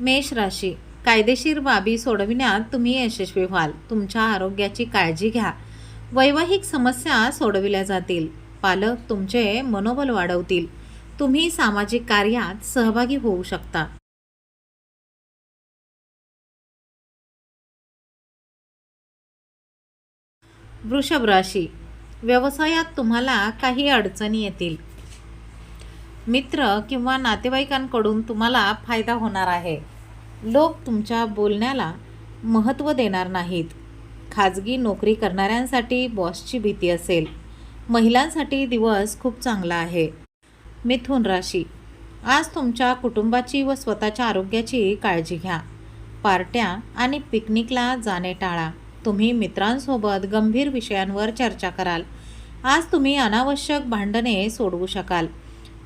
मेष राशी. कायदेशीर बाबी सोडविण्यात तुम्ही यशस्वी व्हाल. तुमच्या आरोग्याची काळजी घ्या. वैवाहिक समस्या सोडविल्या जातील. पालक तुमचे मनोबल वाढवतील. तुम्ही सामाजिक कार्यात सहभागी होऊ शकता. वृषभ राशी. व्यवसायात तुम्हाला काही अडचणी येतील. मित्र किंवा नातेवाईकांकडून तुम्हाला फायदा होणार आहे. लोक तुमच्या बोलण्याला महत्त्व देणार नाहीत. खाजगी नोकरी करणाऱ्यांसाठी बॉसची भीती असेल. महिलांसाठी दिवस खूप चांगला आहे. मिथुन राशी. आज तुमच्या कुटुंबाची व स्वतःच्या आरोग्याची काळजी घ्या. पार्ट्या आणि पिकनिकला जाणे टाळा. तुम्ही मित्रांसोबत गंभीर विषयांवर चर्चा कराल. आज तुम्ही अनावश्यक भांडणे सोडवू शकाल.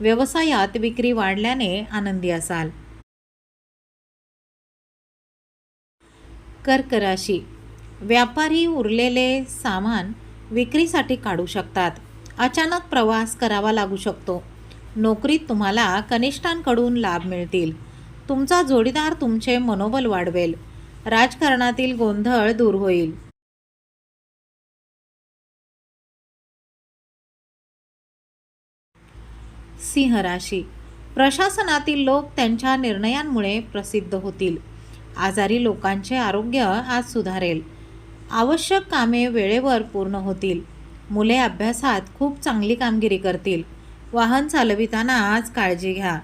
व्यवसायात विक्री वाढल्याने आनंदी असाल. कर्क राशी व्यापारी उरलेले सामान विक्रीसाठी काढू शकतात. अचानक प्रवास करावा लागू शकतो. नोकरीत तुम्हाला कनिष्ठांकडून लाभ मिळतील. तुमचा जोडीदार तुमचे मनोबल वाढवेल. राजकारणातील गोंधळ दूर होईल. सिंह राशी. प्रशासनातील लोक त्यांच्या निर्णयांमुळे प्रसिद्ध होतील. आजारी लोकांचे आरोग्य आज सुधारेल. आवश्यक कामे वेळेवर पूर्ण होतील. मुले अभ्यासात खूप चांगली कामगिरी करतील. वाहन चालविताना आज काळजी घ्या.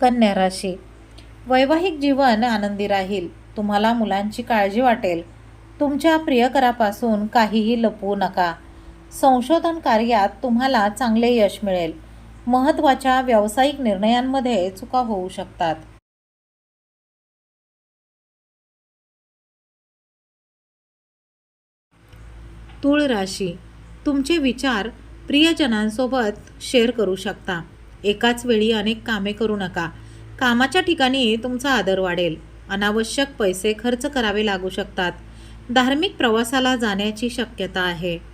कन्या राशी. वैवाहिक जीवन आनंदी राहील. तुम्हाला मुलांची काळजी वाटेल. तुमच्या प्रियकरापासून काहीही लपवू नका. संशोधन कार्यात तुम्हाला चांगले यश मिळेल. महत्त्वाच्या व्यावसायिक निर्णयांमध्ये चुका होऊ शकतात. तूळ राशी. तुमचे विचार प्रियजनांसोबत शेअर करू शकता. एकाच वेळी अनेक कामे करू नका. कामाच्या ठिकाणी तुमचा आदर वाढेल. अनावश्यक पैसे खर्च करावे लागू शकतात. धार्मिक प्रवासाला जाण्याची शक्यता आहे.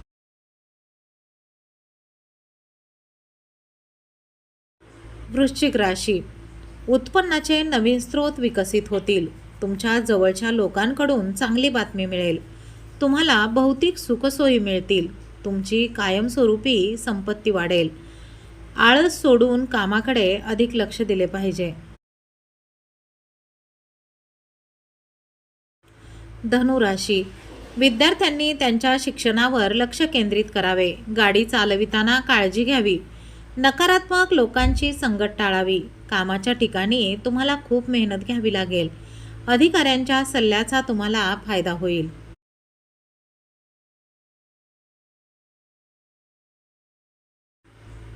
वृश्चिक राशी. उत्पन्नाचे नवीन स्रोत विकसित होतील. तुमच्या जवळच्या लोकांकडून चांगली बातमी मिळेल. तुम्हाला भौतिक सुखसोयी मिळतील. तुमची कायमस्वरूपी संपत्ती वाढेल. आळस सोडून कामाकडे अधिक लक्ष दिले पाहिजे. धनुराशी. विद्यार्थ्यांनी त्यांच्या शिक्षणावर लक्ष केंद्रित करावे. गाडी चालविताना काळजी घ्यावी. नकारात्मक लोकांची संगत टाळावी. कामाच्या ठिकाणी तुम्हाला खूप मेहनत घ्यावी लागेल. अधिकाऱ्यांच्या सल्ल्याचा तुम्हाला फायदा होईल.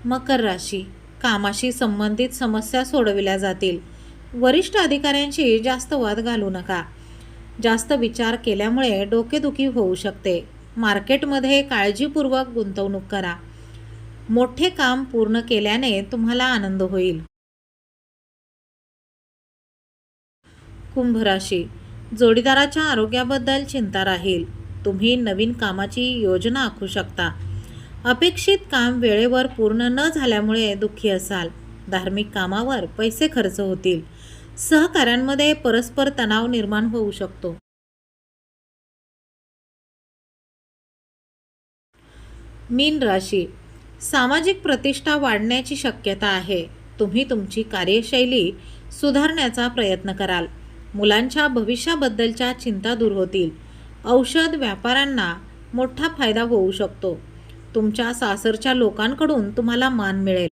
मकर राशी. कामाशी संबंधित समस्या सोडविल्या जातील. वरिष्ठ अधिकाऱ्यांशी जास्त वाद घालू नका. जास्त विचार केल्यामुळे डोकेदुखी होऊ शकते. मार्केटमध्ये काळजीपूर्वक गुंतवणूक करा. मोठे काम पूर्ण केल्याने तुम्हाला आनंद होईल. कुंभ राशी जोडीदाराच्या आरोग्याबद्दल चिंता राहील. तुम्ही नवीन कामाची योजना आखू शकता. अपेक्षित काम वेळेवर पूर्ण न झाल्यामुळे दुःखी असाल. धार्मिक कामावर पैसे खर्च होतील. सहकाऱ्यांमध्ये परस्पर तणाव निर्माण होऊ शकतो. मीन राशी सामाजिक प्रतिष्ठा वाढण्याची शक्यता आहे. तुम्ही तुमची कार्यशैली सुधारण्याचा प्रयत्न कराल. मुलांच्या भविष्याबद्दलच्या चिंता दूर होतील. औषध व्यापाऱ्यांना मोठा फायदा होऊ शकतो. तुमच्या सासरच्या लोकांकडून तुम्हाला मान मिळेल.